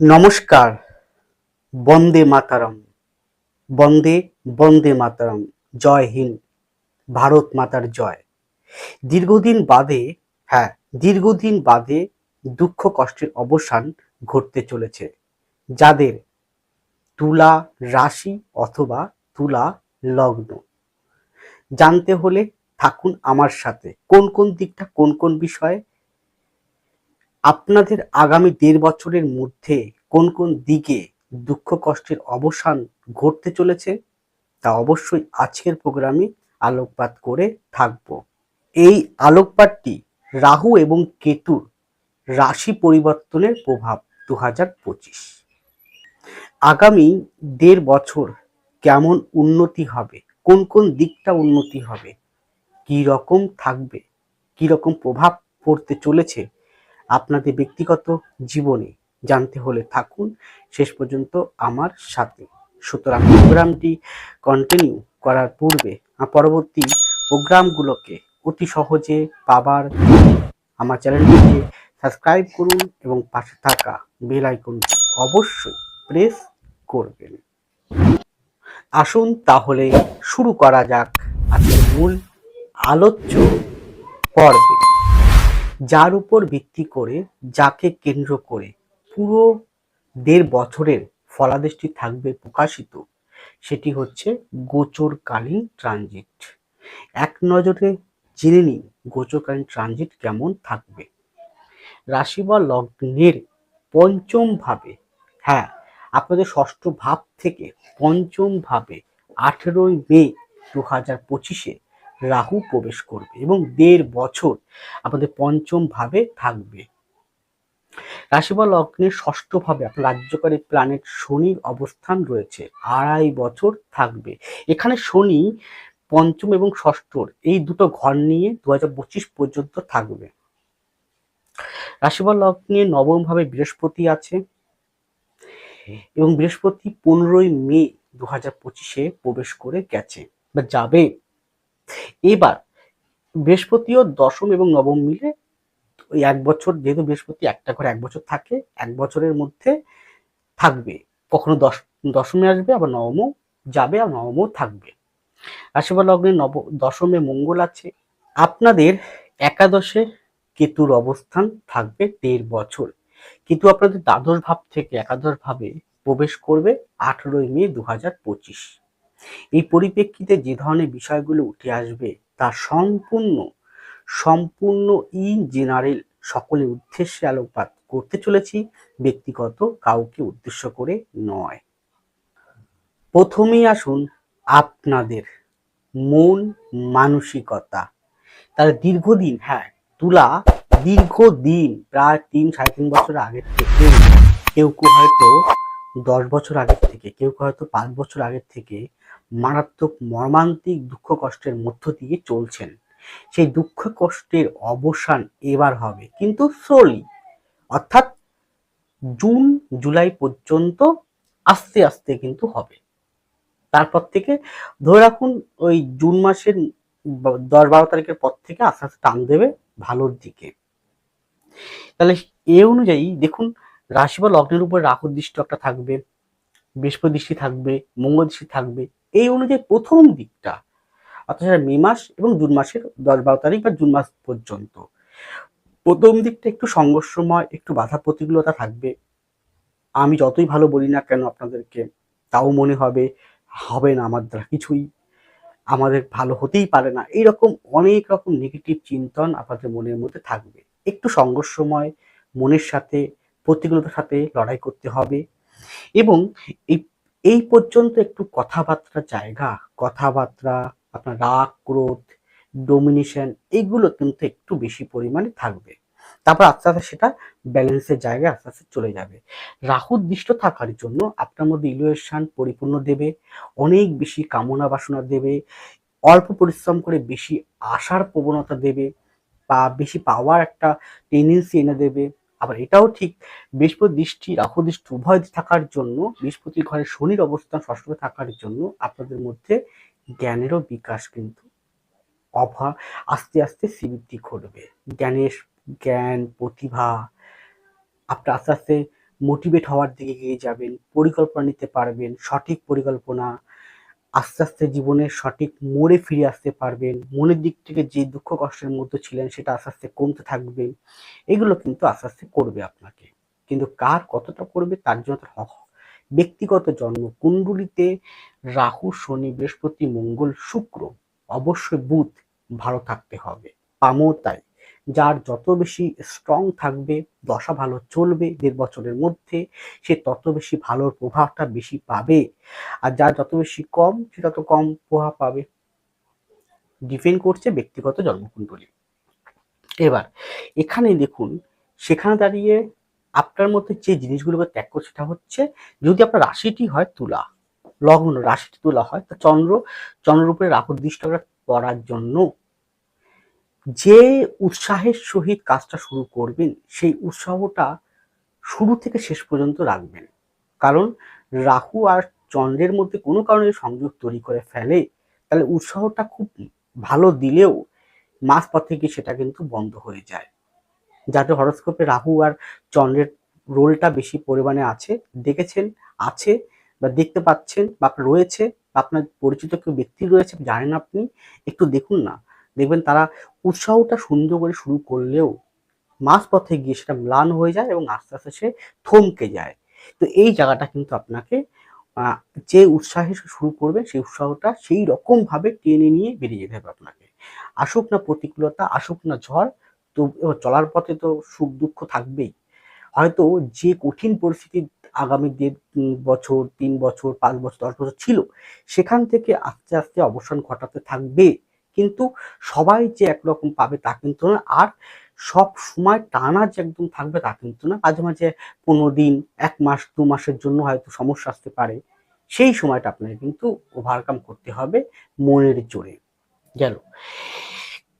নমস্কার, বন্দে মাতারাম। বন্দে বন্দে মাতারাম। জয় হিন্দ। ভারত মাতার জয়। দীর্ঘদিন বাদে হ্যাঁ দীর্ঘদিন বাদে দুঃখ কষ্টের অবসান ঘটতে চলেছে। যাদের তুলা রাশি অথবা তুলা লগ্ন। জানতে হলে থাকুন আমার সাথে। কোন কোন দিকটা কোন কোন বিষয়ে আপনাদের আগামী দেড় বছরের মধ্যে কোন কোন দিকে দুঃখ কষ্টের অবসান ঘটতে চলেছে? তা অবশ্যই আজকের প্রোগ্রামে আলোকপাত করে থাকব। এই আলোকপাতটি রাহু এবং কেতুর রাশি পরিবর্তনের প্রভাব দু হাজার পঁচিশ। আগামী দেড় বছর কেমন উন্নতি হবে? কোন কোন দিকটা উন্নতি হবে? কি রকম থাকবে? কি রকম প্রভাব পড়তে চলেছে? আপনাদের ব্যক্তিগত জীবনে জানতে হলে থাকুন। শেষ পর্যন্ত আমার সাথে। সুতরাং প্রোগ্রামটি কন্টিনিউ করার পূর্বে পরবর্তী প্রোগ্রামগুলোকে অতি সহজে পাবার আমার চ্যানেলটিকে সাবস্ক্রাইব করুন এবং পাশে থাকা বেল আইকনটি অবশ্যই প্রেস করবেন। আসুন তাহলে শুরু করা যাক আজকের মূল আলোচ্য পর্বে। যার উপর ভিত্তি করে যাকে কেন্দ্র করে পুরো দেড় বছরের ফলাদেশটি থাকবে প্রকাশিত, সেটি হচ্ছে গোচরকালীন ট্রানজিট। এক নজরে জেনে নিন গোচরকালীন ট্রানজিট কেমন থাকবে। রাশি বা লগ্নের পঞ্চম ভাবে হ্যাঁ আপনাদের ষষ্ঠ ভাব থেকে পঞ্চম ভাবে আঠেরোই মে দু হাজার পঁচিশে রাহু প্রবেশ করবে এবং দেড় বছর আপনাদের পঞ্চম ভাবে থাকবে। রাশি বা লগ্নের ষষ্ঠ ভাবে আপনার রাজ্যকারী প্ল্যানেট শনির অবস্থান রয়েছে, আড়াই বছর থাকবে। এখানে শনি পঞ্চম এবং ষষ্ঠর এই দুটো ঘর নিয়ে দু পর্যন্ত থাকবে। রাশি বা লগ্নে নবম ভাবে বৃহস্পতি আছে এবং বৃহস্পতি পনেরোই মে দু হাজার পঁচিশে প্রবেশ করে গেছে বা যাবে। এবার বৃহস্পতিও দশম এবং নবম মিলে ওই এক বছর, যেহেতু বৃহস্পতি একটা করে এক বছর থাকে, এক বছরের মধ্যে থাকবে। কখনো দশ, দশমে আসবে, আবার নবমও যাবে, আর নবমও থাকবে। রাশিফল লগ্নে নব, দশমে মঙ্গল আছে। আপনাদের একাদশে কেতুর অবস্থান থাকবে দেড় বছর। কিন্তু আপনাদের দ্বাদশ ভাব থেকে একাদশ ভাবে প্রবেশ করবে আঠেরোই মে দু হাজার পঁচিশ। এই পরিপ্রেক্ষিতে যে ধরনের বিষয়গুলো উঠে আসবে তা সম্পূর্ণ সম্পূর্ণ ইন জেনারেল সকলের উদ্দেশ্যে আলোকপাত করতে চলেছি, ব্যক্তিগত কাউকে উদ্দেশ্য করে নয়। প্রথমেই আসুন আপনাদের মন মানসিকতা। তার দীর্ঘদিন হ্যাঁ তুলা দীর্ঘদিন, প্রায় তিন, সাড়ে তিন বছর আগের থেকে কেউ কেউ হয়তো দশ বছর আগের থেকে, কেউ কেউ হয়তো পাঁচ বছর আগের থেকে মারাত্মক মর্মান্তিক দুঃখ কষ্টের মধ্য দিয়ে চলছেন। সেই দুঃখ কষ্টের অবসান এবার হবে, কিন্তু স্লোলি অর্থাৎ জুন, জুলাই পর্যন্ত আস্তে আস্তে কিন্তু হবে। তারপর থেকে ধরে রাখুন, ওই জুন মাসের দশ বারো তারিখের পর থেকে আস্তে আস্তে টান দেবে ভালোর দিকে। তাহলে এ অনুযায়ী দেখুন রাশি বা লগ্নের উপর রাহু দৃষ্টি একটা থাকবে বৃহস্পতি দৃষ্টি থাকবে, মঙ্গল দৃষ্টি থাকবে এই অনুযায়ী প্রথম দিকটা, অর্থাৎ সেটা মে মাস এবং জুন মাসের দশ বারো তারিখ বা জুন মাস পর্যন্ত। প্রথম দিকটা একটু সংঘর্ষময়, একটু বাধা প্রতিকূলতা থাকবে। আমি যতই ভালো বলি না কেন আপনাদেরকে, তাও মনে হবে হবে না আমার দ্বারা কিছুই। আমাদের ভালো হতেই পারে না। এইরকম অনেক রকম নেগেটিভ চিন্তন আপনাদের মনের মধ্যে থাকবে। একটু সংঘর্ষময়, মনের সাথে প্রতিকূলতার সাথে লড়াই করতে হবে। এবং এই এই পর্যন্ত একটু কথাবার্তার জায়গা, কথাবার্তা, আপনার রাগ, ক্রোধ ডোমিনেশন এইগুলো কিন্তু একটু বেশি পরিমাণে থাকবে। তারপর আস্তে আস্তে সেটা ব্যালেন্সের জায়গায় আস্তে আস্তে চলে যাবে। রাহুর দৃষ্ট থাকার জন্য আপনার মধ্যে ইলুয়েশন পরিপূর্ণ দেবে, অনেক বেশি কামনা বাসনা দেবে, অল্প পরিশ্রম করে বেশি আশার প্রবণতা দেবে, বা বেশি পাওয়ার একটা টেন্ডেন্সি এনে দেবে আবার এটাও ঠিক, বৃহস্পতি দৃষ্টি রাহু দৃষ্টি উভয় থাকার জন্য বৃহস্পতির ঘরে শনির অবস্থান ষষ্ঠে থাকার জন্য আপনাদের মধ্যে জ্ঞানেরও বিকাশ কিন্তু অভা, আস্তে আস্তে স্বীবৃদ্ধি ঘটবে। জ্ঞানের জ্ঞান, প্রতিভা আপনার আস্তে আস্তে মোটিভেট হওয়ার দিকে এগিয়ে যাবেন, পরিকল্পনা নিতে পারবেন, সঠিক পরিকল্পনা আস্তে আস্তে জীবনের সঠিক মোড়ে ফিরে আসতে পারবেন। মনের দিক থেকে যে দুঃখ কষ্টের মধ্যে ছিলেন সেটা আস্তে আস্তে কমতে থাকবে এগুলো কিন্তু আস্তে আস্তে করবে আপনাকে। কিন্তু কার কতটা করবে তার জন্য তার হ- ব্যক্তিগত জন্ম কুণ্ডলিতে রাহু, শনি, বৃহস্পতি, মঙ্গল, শুক্র, অবশ্যই বুধ ভালো থাকতে হবে। পামও তাই। যার যত বেশি স্ট্রং থাকবে, দশা ভালো চলবে দেড় বছরের মধ্যে, সে তত বেশি ভালোর প্রভাবটা বেশি পাবে। আর যার যত বেশি কম, সে তত কম প্রভাব পাবে। ডিপেন্ড করছে ব্যক্তিগত জন্মকুণ্ডলী। এবার এখানে দেখুন, সেখানে দাঁড়িয়ে আপনার মধ্যে যে জিনিসগুলোকে ত্যাগ করছে সেটা হচ্ছে, যদি আপনার রাশিটি হয় তুলা, লগ্ন রাশিটি তুলা হয়, তা চন্দ্র চন্দ্রের উপরে রাহুর দৃষ্টিটা পড়ার জন্য যে উৎসাহের সহিত কাজটা শুরু করবেন, সেই উৎসাহটা শুরু থেকে শেষ পর্যন্ত রাখবেন। কারণ রাহু আর চন্দ্রের মধ্যে কোনো কারণে সংযোগ তৈরি করে ফেলে, তাহলে উৎসাহটা খুব ভালো দিলেও মাঝ পথে গিয়ে সেটা কিন্তু বন্ধ হয়ে যায়। যাতে হরস্কোপে রাহু আর চন্দ্রের রোলটা বেশি পরিমাণে আছে, দেখেছেন, আছে বা দেখতে পাচ্ছেন বা রয়েছে, আপনার পরিচিত কেউ ব্যক্তি রয়েছে, জানেন আপনি, একটু দেখুন না। দেখবেন তারা উৎসাহটা সুন্দর করে শুরু করলেও মাঝ পথে গিয়ে সেটা ম্লান হয়ে যায় এবং আস্তে আস্তে সে থমকে যায়। তো এই জায়গাটা কিন্তু আপনাকে যে উৎসাহে শুরু করবে সেই উৎসাহটা সেই রকম ভাবে টেনে নিয়ে বেরিয়ে যেতে হবে আপনাকে। আসুক না প্রতিকূলতা, আসুক না ঝড়, তো চলার পথে তো সুখ দুঃখ থাকবেই। হয়তো যে কঠিন পরিস্থিতি আগামী দেড় বছর, তিন বছর, পাঁচ বছর, দশ বছর ছিল, সেখান থেকে আস্তে আস্তে অবসান ঘটাতে থাকবে। কিন্তু সবাই যে একরকম পাবে তা কিন্তু না আর সব সময় টানা যে একদম থাকবে তা কিন্তু না। মাঝে মাঝে পনেরো দিন, এক মাস, দু মাসের জন্য হয়তো সমস্যা আসতে পারে। সেই সময়টা আপনাকে কিন্তু ওভারকাম করতে হবে মনের জোরে। গেল।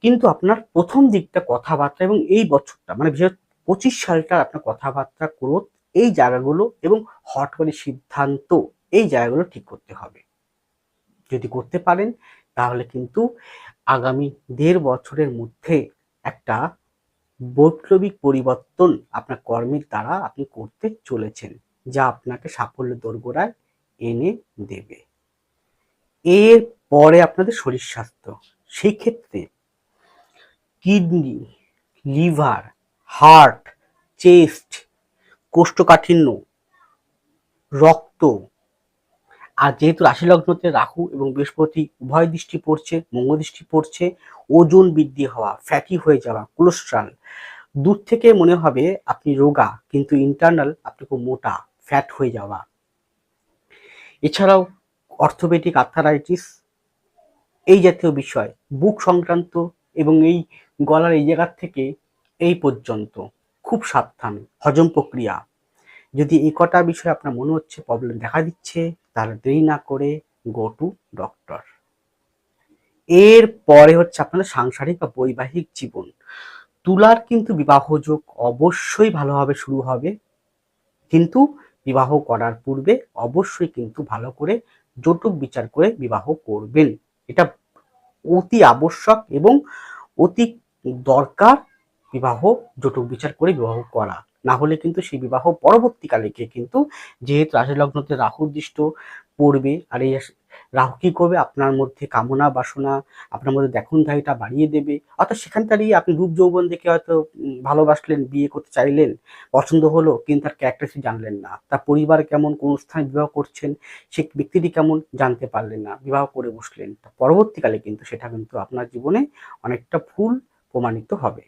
কিন্তু আপনার প্রথম দিকটা কথাবার্তা এবং এই বছরটা মানে বিশেষ পঁচিশ সালটা আপনার কথাবার্তা ক্রোধ এই জায়গাগুলো এবং হট করে সিদ্ধান্ত, এই জায়গাগুলো ঠিক করতে হবে। যদি করতে পারেন তাহলে কিন্তু আগামী দেড় বছরের মধ্যে একটা বৈপ্লবিক পরিবর্তন আপনার কর্মের দ্বারা আপনি করতে চলেছেন, যা আপনাকে সাফল্য দোরগোড়ায় এনে দেবে। এর পরে আপনাদের শরীর স্বাস্থ্য। সেই ক্ষেত্রে কিডনি, লিভার, হার্ট, চেস্ট, কোষ্ঠকাঠিন্য, রক্ত আর যেহেতু রাশি লগ্নতে রাহু এবং বৃহস্পতি উভয় দৃষ্টি পড়ছে, মঙ্গল দৃষ্টি পড়ছে, ওজন বৃদ্ধি হওয়া ফ্যাটি হয়ে যাওয়া কোলেস্ট্রল দূর থেকে মনে হবে আপনি রোগা, কিন্তু ইন্টারনাল আপনি খুব মোটা ফ্যাট হয়ে যাওয়া। এছাড়াও অর্থোপেডিক আর্থারাইটিস এই জাতীয় বিষয়, বুক সংক্রান্ত এবং এই গলার এই জায়গার থেকে এই পর্যন্ত খুব সাবধান, হজম প্রক্রিয়া। যদি এই কটা বিষয় আপনার মনে হচ্ছে প্রবলেম দেখা দিচ্ছে তাহলে দেরি না করে গো টু ডক্টর এর পরে হচ্ছে আপনাদের সাংসারিক বা বৈবাহিক জীবন। তুলার কিন্তু বিবাহ যোগ অবশ্যই ভালোভাবে শুরু হবে। কিন্তু বিবাহ করার পূর্বে অবশ্যই কিন্তু ভালো করে জটক বিচার করে বিবাহ করবেন। এটা অতি আবশ্যক এবং অতি দরকার বিবাহ, জটক বিচার করে বিবাহ করা। না হলে কিন্তু সেই বিবাহ পরবর্তীকালে গিয়ে কিন্তু যেহেতু রাশি লগ্নতে রাহু দৃষ্ট পড়বে, আর এই রাহু কি করবে? আপনার মধ্যে কামনা বাসনা, আপনার মধ্যে দেখনধারীটা বাড়িয়ে দেবে। অর্থাৎ সেখান দাঁড়িয়ে আপনি রূপ যৌবন দেখে হয়তো ভালোবাসলেন, বিয়ে করতে চাইলেন, পছন্দ হলো, কিন্তু তার ক্যারেক্টারিস্টিক জানলেন না। তার পরিবার কেমন, কোন স্থানে বিবাহ করছেন, সে ব্যক্তিটি কেমন জানতে পারলেন না, বিবাহ করে বসলেন। পরবর্তীকালে কিন্তু সেটা কিন্তু আপনার জীবনে অনেকটা ভুল প্রমাণিত হবে।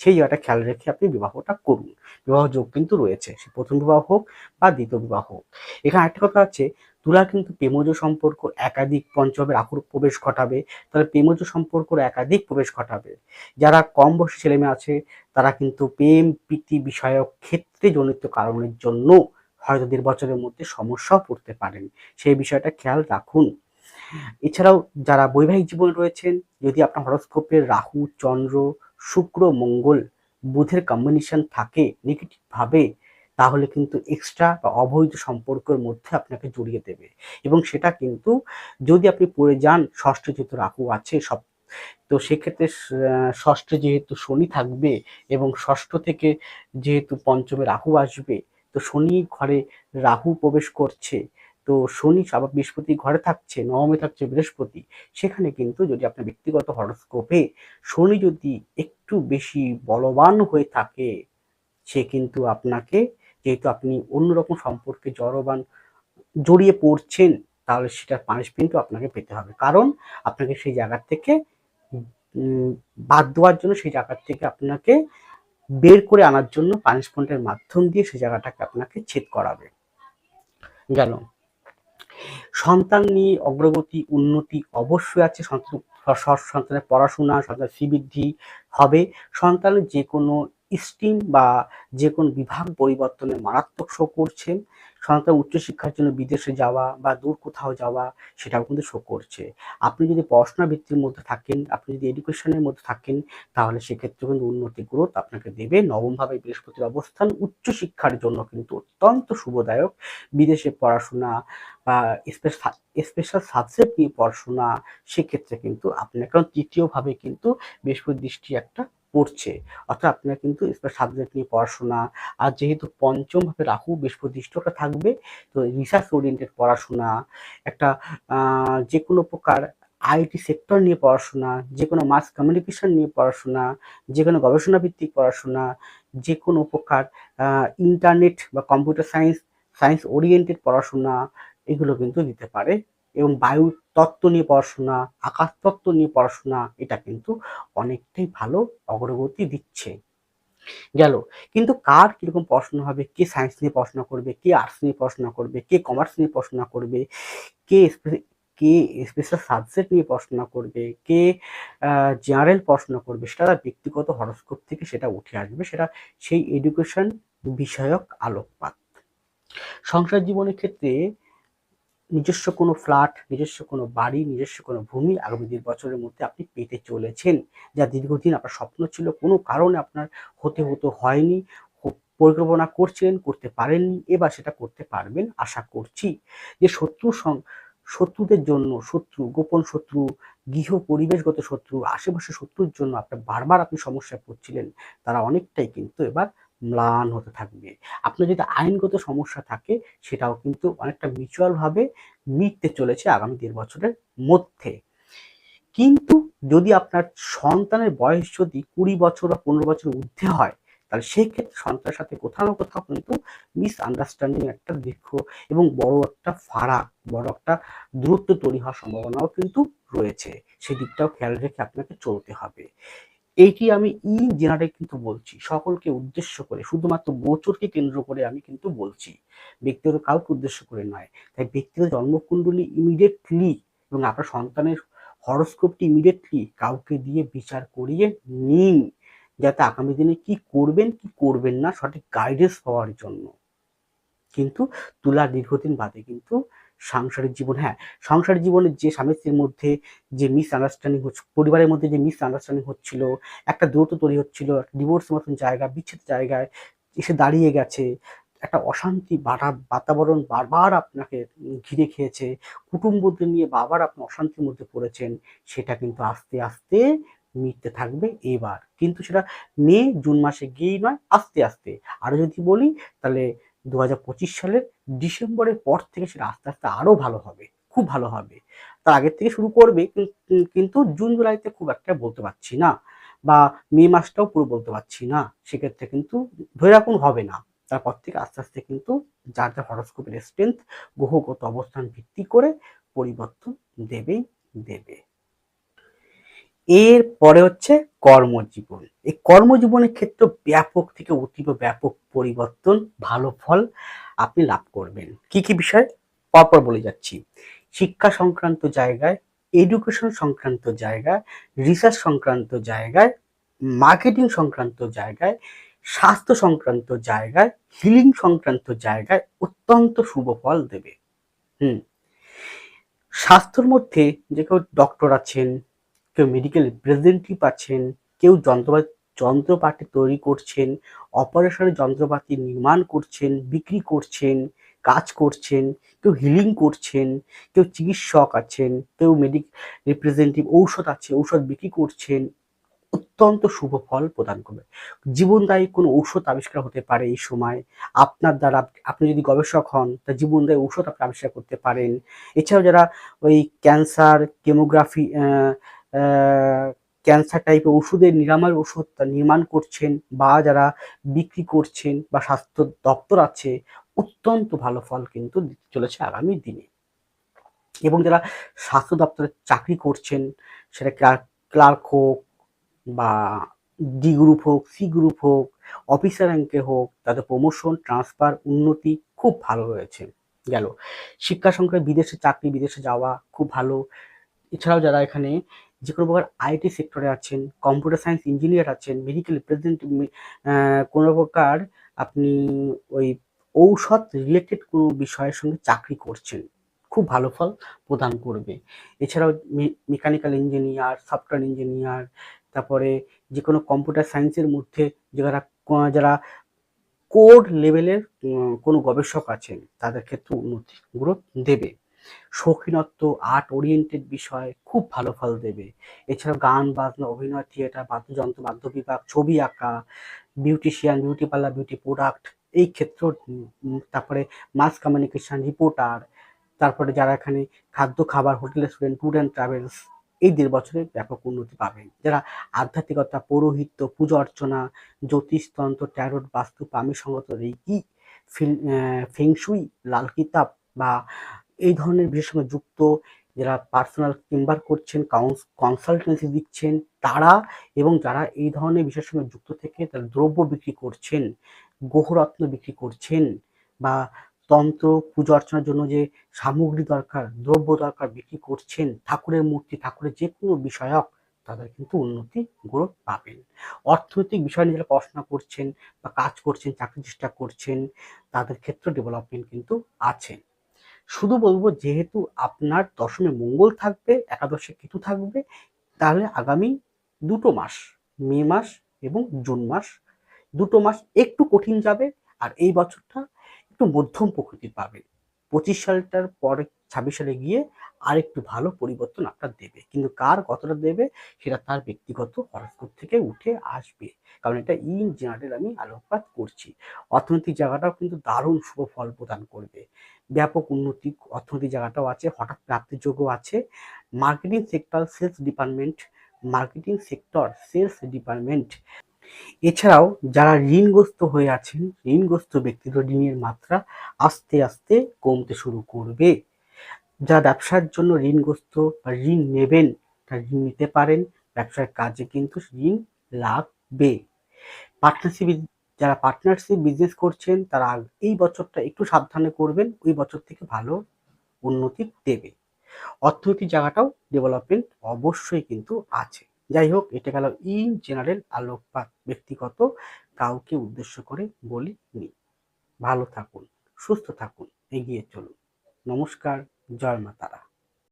সেই জায়গাটা খেয়াল রেখে আপনি বিবাহটা করুন। বিবাহ যোগ কিন্তু রয়েছে, সে প্রথম বিবাহ হোক বা দ্বিতীয় বিবাহ হোক। এখানে একটা কথা আছে, তুলা কিন্তু প্রেমজ সম্পর্ক একাধিক পঞ্চমের আকুর প্রবেশ ঘটাবে, তাহলে প্রেমজ সম্পর্ক একাধিক প্রবেশ ঘটাবে। যারা কম বয়সী ছেলেমেয়ে আছে, তারা কিন্তু প্রেম, প্রীতি বিষয়ক ক্ষেত্রে জনিত কারণের জন্য হয়তো দেড় বছরের মধ্যে সমস্যাও পড়তে পারেন। সেই বিষয়টা খেয়াল রাখুন। এছাড়াও যারা বৈবাহিক জীবন রয়েছেন, যদি আপনার হরস্কোপের রাহু, চন্দ্র শুক্র, মঙ্গল, বুধের কম্বিনেশন থাকে নেগেটিভ ভাবে, তাহলে কিন্তু এক্সট্রা বা অবৈধ সম্পর্কের মধ্যে আপনাকে জড়িয়ে দেবে। এবং সেটা কিন্তু যদি আপনি পড়ে যান, ষষ্ঠ যেহেতু রাহু আছে, সব, তো সেক্ষেত্রে ষষ্ঠে যেহেতু শনি থাকবে এবং ষষ্ঠ থেকে যেহেতু পঞ্চমে রাহু আসবে, তো শনি ঘরে রাহু প্রবেশ করছে। তো শনি আবার বৃহস্পতি ঘরে থাকছে, নবমে থাকছে বৃহস্পতি। সেখানে কিন্তু যদি আপনার ব্যক্তিগত হরস্কোপে শনি যদি একটু বেশি বলবান হয়ে থাকে, সে কিন্তু আপনাকে যেহেতু আপনি অন্যরকম সম্পর্কে জড়বান জড়িয়ে পড়ছেন, তাহলে সেটার পানিশমেন্টও আপনাকে পেতে হবে। কারণ আপনাকে সেই জায়গার থেকে বাদ দেওয়ার জন্য সেই জায়গার থেকে আপনাকে বের করে আনার জন্য পানিশমেন্টের মাধ্যম দিয়ে সেই জায়গাটাকে আপনাকে ছেদ করাবে। গেল। সন্তান নিয়ে অগ্রগতি, উন্নতি অবশ্যই আছে। সন্তানের পড়াশোনা, সন্তানের শ্রীবৃদ্ধি হবে। সন্তানের যে কোনো স্ট্রিম বা যে কোনো বিভাগ পরিবর্তনে মারাত্মক শো করছে সন্তান উচ্চশিক্ষার জন্য বিদেশে যাওয়া বা দূর কোথাও যাওয়া, সেটাও কিন্তু শো করছে। আপনি যদি পড়াশোনা ভিত্তির মধ্যে থাকেন, আপনি যদি এডুকেশনের মধ্যে থাকেন, তাহলে সেক্ষেত্রে কিন্তু উন্নতি গ্রোথ আপনাকে দেবে। নবমভাবে বৃহস্পতির অবস্থান উচ্চশিক্ষার জন্য কিন্তু অত্যন্ত শুভদায়ক। বিদেশে পড়াশোনা বা স্পেশাল সাবজেক্ট নিয়ে পড়াশোনা, সেক্ষেত্রে কিন্তু আপনার কারণ তৃতীয়ভাবে কিন্তু বৃহস্পতি দৃষ্টি একটা পড়ছে অর্থাৎ আপনারা কিন্তু সাবজেক্ট নিয়ে পড়াশোনা, আর যেহেতু পঞ্চমভাবে রাহু বৃহস্পতিষ্ঠটা থাকবে, তো রিসার্চ ওরিয়েন্টেড পড়াশোনা, একটা যে কোনো প্রকার আইটি সেক্টর নিয়ে পড়াশোনা যে কোনো মাস কমিউনিকেশন নিয়ে পড়াশোনা যে কোনো গবেষণা ভিত্তিক পড়াশোনা যে কোনো প্রকার ইন্টারনেট বা কম্পিউটার সায়েন্স সায়েন্স ওরিয়েন্টেড পড়াশোনা, এগুলো কিন্তু দিতে পারে। এবং বায়ু তত্ত্ব নিয়ে পড়াশোনা, আকাশ তত্ত্ব নিয়ে পড়াশোনা, এটা কিন্তু অনেকটাই ভালো অগ্রগতি দিচ্ছে। গেল। কিন্তু কার কীরকম পড়াশোনা হবে? কে সায়েন্স নিয়ে পড়াশোনা করবে? কে আর্টস নিয়ে পড়াশোনা করবে? কে কমার্স নিয়ে পড়াশোনা করবে? কে কে স্পেশাল সাবজেক্ট নিয়ে পড়াশোনা করবে? কে জেনারেল পড়াশোনা করবে? সেটা তার ব্যক্তিগত হরস্কোপ থেকে সেটা উঠে আসবে। সেটা সেই এডুকেশন বিষয়ক আলোকপাত। সংসার জীবনের ক্ষেত্রে নিজস্ব কোনো ফ্ল্যাট নিজস্ব কোনো বাড়ি, নিজস্ব কোনো ভূমি আগামী দুই বছরের মধ্যে আপনি পেতে চলেছেন। যা দীর্ঘদিন আপনার স্বপ্ন ছিল, কোনো কারণে আপনার হতে হতো হয়নি পরিকল্পনা করছিলেন করতে পারেননি, এবার সেটা করতে পারবেন, আশা করছি। যে শত্রু শত্রুদের জন্য শত্রু, গোপন শত্রু, গৃহ, পরিবেশগত শত্রু, আশেপাশে শত্রুর জন্য আপনার বারবার আপনি সমস্যায় পড়ছিলেন, তারা অনেকটাই কিন্তু এবার ম্লান হতে থাকবে। আপনার যদি আইনগত সমস্যা থাকে, সেটাও কিন্তু অনেকটা মিউচুয়ালভাবে মিটতে চলেছে আগামী দেড় বছরের মধ্যে। কিন্তু যদি আপনার সন্তানের বয়স যদি কুড়ি বছর বা পনেরো বছর ঊর্ধ্বে হয়, তাহলে সেই ক্ষেত্রে সন্তানের সাথে কোথাও না কোথাও কিন্তু মিস আন্ডারস্ট্যান্ডিং একটা দীর্ঘ এবং বড় একটা ফারাক, বড় একটা দূরত্ব তৈরি হওয়ার সম্ভাবনাও কিন্তু রয়েছে। সেই দিকটাও খেয়াল রেখে আপনাকে চলতে হবে। এইটি আমি ইন জেনারেল কিন্তু বলছি, সকলকে উদ্দেশ্য করে, শুধুমাত্র গোচরকে কেন্দ্র করে আমি কিন্তু বলছি। ব্যক্তিগত কাউকে উদ্দেশ্য করে নয়, তাই ব্যক্তিগত জন্মকুণ্ডলী ইমিডিয়েটলি এবং আপনার সন্তানের হরস্কোপটি ইমিডিয়েটলি কাউকে দিয়ে বিচার করিয়ে নিন, যাতে আগামী দিনে কি করবেন কি করবেন না, সঠিক গাইডেন্স পাওয়ার জন্য। কিন্তু তুলা দীর্ঘদিন বাদে কিন্তু সাংসারিক জীবন হ্যাঁ সাংসারিক জীবনে যে স্বামী স্ত্রীর মধ্যে যে মিস আন্ডারস্ট্যান্ডিং হচ্ছে, পরিবারের মধ্যে যে মিস আন্ডারস্ট্যান্ডিং হচ্ছিল, একটা দূরত্ব তৈরি হচ্ছিল ডিভোর্স মতন জায়গা, বিচ্ছেদ জায়গায় এসে দাঁড়িয়ে গেছে, একটা অশান্তি বাড়া, বাতাবরণ বারবার আপনাকে ঘিরে খেয়েছে, কুটুম্বদের নিয়ে বাবার আপনি অশান্তির মধ্যে পড়েছেন, সেটা কিন্তু আস্তে আস্তে মিটতে থাকবে এবার। কিন্তু সেটা মে, জুন মাসে গিয়েই নয়, আস্তে আস্তে। আরও যদি বলি, তাহলে দু হাজার পঁচিশ সালের ডিসেম্বরের পর থেকে সেটা আস্তে আস্তে আরও ভালো হবে, খুব ভালো হবে। তার আগের থেকে শুরু করবে কিন্তু জুন, জুলাইতে খুব একটা বলতে পারছি না বা মে মাসটাও পুরো বলতে পারছি না। সেক্ষেত্রে কিন্তু ধরে রাখুন হবে না। তারপর থেকে আস্তে আস্তে কিন্তু যার যার হরস্কোপের স্ট্রেংথ গ্রহগত অবস্থান ভিত্তি করে পরিবর্তন দেবেই দেবে। এর পরে হচ্ছে কর্মজীবন। এই কর্মজীবনের ক্ষেত্রে ব্যাপক থেকে অতীব ব্যাপক পরিবর্তন, ভালো ফল আপনি লাভ করবেন। কি কি বিষয়? পরপর বলে যাচ্ছি। শিক্ষা সংক্রান্ত জায়গায় এডুকেশন সংক্রান্ত জায়গায় রিসার্চ সংক্রান্ত জায়গায় মার্কেটিং সংক্রান্ত জায়গায়, স্বাস্থ্য সংক্রান্ত জায়গায় হিলিং সংক্রান্ত জায়গায় অত্যন্ত শুভ ফল দেবে। হুম। স্বাস্থ্যর মধ্যে যে কেউ ডক্টর আছেন কেউ মেডিকেল রিপ্রেজেন্টেটিভ পাচ্ছেন, কেউ যন্ত্রপাতি যন্ত্রপাতি তৈরি করছেন অপারেশনের যন্ত্রপাতি নির্মাণ করছেন, বিক্রি করছেন, কাজ করছেন, কেউ হিলিং করছেন, কেউ চিকিৎসক আছেন, কেউ মেডিক রিপ্রেজেন্টেটিভ ঔষধ আছে, ঔষধ বিক্রি করছেন, অত্যন্ত শুভ ফল প্রদান করবে। জীবনদায়ী কোনো ঔষধ আবিষ্কার হতে পারে এই সময়। আপনার দ্বারা আপনি যদি গবেষক হন, তা জীবনদায়ী ঔষধ আপনি আবিষ্কার করতে পারেন। এছাড়াও যারা ওই ক্যান্সার কেমোগ্রাফি ক্যান্সার টাইপের ওষুধের নিরাময় ওষুধ নির্মাণ করছেন বা যারা বিক্রি করছেন বা স্বাস্থ্য দপ্তর আছে, অত্যন্ত ভালো ফল কিন্তু দিতে চলেছে আগামী দিনে। এবং যারা স্বাস্থ্য দপ্তরে চাকরি করছেন, সেটা ক্লার্ক হোক বা ডি গ্রুপ হোক সি গ্রুপ হোক অফিসার র্যাঙ্কে হোক, তাদের প্রমোশন ট্রান্সফার উন্নতি খুব ভালো রয়েছে গেল। শিক্ষা সংক্রান্ত বিদেশে চাকরি, বিদেশে যাওয়া খুব ভালো। এছাড়াও যারা এখানে যে কোনো প্রকার আইটি সেক্টরে আছেন কম্পিউটার সায়েন্স ইঞ্জিনিয়ার আছেন মেডিকেল রিপ্রেজেন্টেটিভ কোনো প্রকার আপনি ওই ঔষধ রিলেটেড কোনো বিষয়ের সঙ্গে চাকরি করছেন, খুব ভালো ফল প্রদান করবে। এছাড়াও মেকানিক্যাল ইঞ্জিনিয়ার সফটওয়্যার ইঞ্জিনিয়ার তারপরে যে কোনো কম্পিউটার সায়েন্সের মধ্যে যারা যারা কোড লেভেলের কোনো গবেষক আছেন, তাদের ক্ষেত্রে উন্নতি গ্রোথ দেবে। শৌখিনত্ব আর্ট ওরিয়েন্টেড বিষয় খুব ভালো ফল দেবে। এছাড়াও গান, বাজনা, অভিনয় থিয়েটার বাদ্যযন্ত্র বাদ্য বিভাগ ছবি আঁকা beautician beauty parlour beauty product এই ক্ষেত্র তারপরে মাস কমিউনিকেশন রিপোর্টার তারপরে যারা এখানে খাদ্য, খাবার hotel restaurant tour and travels এই দেড় বছরে ব্যাপক উন্নতি পাবেন যারা আধ্যাত্মিকতা, পৌরোহিত্য, পুজো অর্চনা, জ্যোতিষতন্ত্র ট্যারোট বাস্তু, পামি সঙ্গত রেকি ফিল ফেংশুই লাল কিতাব বা এই ধরনের বিষয়ের সঙ্গে যুক্ত যারা পার্সোনাল চেম্বার করছেন কনসালটেন্সি দিচ্ছেন, তারা এবং যারা এই ধরনের বিষয়ের সঙ্গে যুক্ত থেকে তারা দ্রব্য বিক্রি করছেন গ্রহরত্ন বিক্রি করছেন বা তন্ত্র পুজো অর্চনার জন্য যে সামগ্রী দরকার, দ্রব্য দরকার বিক্রি করছেন, ঠাকুরের মূর্তি, ঠাকুরের যে কোনো বিষয়ক তাদের কিন্তু উন্নতি গ্রোথ পাবেন। অর্থনৈতিক বিষয় নিয়ে যারা পড়াশোনা করছেন বা কাজ করছেন, চাকরি চেষ্টা করছেন, তাদের ক্ষেত্রে ডেভেলপমেন্ট কিন্তু আছে শুধু বলব যেহেতু আপনার দশমে মঙ্গল থাকবে, একাদশে কেতু থাকবে, তাহলে আগামী দুটো মাস, মে মাস এবং জুন মাস, দুটো মাস একটু কঠিন যাবে আর এই বছরটা একটু মধ্যম প্রকৃতির পাবে। পঁচিশ সালটার পরে ছাব্বিশ সালে গিয়ে আর একটু ভালো পরিবর্তন আপনার দেবে। কিন্তু কার কতটা দেবে সেটা তার ব্যক্তিগত হরস্কোপ থেকে উঠে আসবে। কারণ এটা ইন জেনারেল আমি আলোকপাত করছি। অর্থনৈতিক জায়গাটাও কিন্তু দারুণ শুভ ফল প্রদান করবে। ব্যাপক উন্নতি অর্থনৈতিক জায়গাটাও আছে, হঠাৎ প্রাপ্তির যোগ্য আছে। Marketing sector sales department marketing sector sales department এছাড়াও যারা ঋণগ্রস্ত হয়ে আছেন, ঋণগ্রস্ত ব্যক্তিদের ঋণের মাত্রা আস্তে আস্তে কমতে শুরু করবে। যারা ব্যবসার জন্য ঋণগ্রস্ত বা ঋণ নেবেন, তা ঋণ নিতে পারেন। ব্যবসার কাজে কিন্তু ঋণ লাগবে। পার্টনারশিপ যারা পার্টনারশিপ বিজনেস করছেন, তারা এই বছরটা একটু সাবধানে করবেন। ওই বছর থেকে ভালো উন্নতি দেবে। অর্থনৈতিক জায়গাটাও ডেভেলপমেন্ট অবশ্যই কিন্তু আছে। যাই হোক, এটা গেল ইন জেনারেল আলোকপাত ব্যক্তিগত, কাউকে উদ্দেশ্য করে বলিনি। ভালো থাকুন, সুস্থ থাকুন, এগিয়ে চলুন। নমস্কার। জয় মা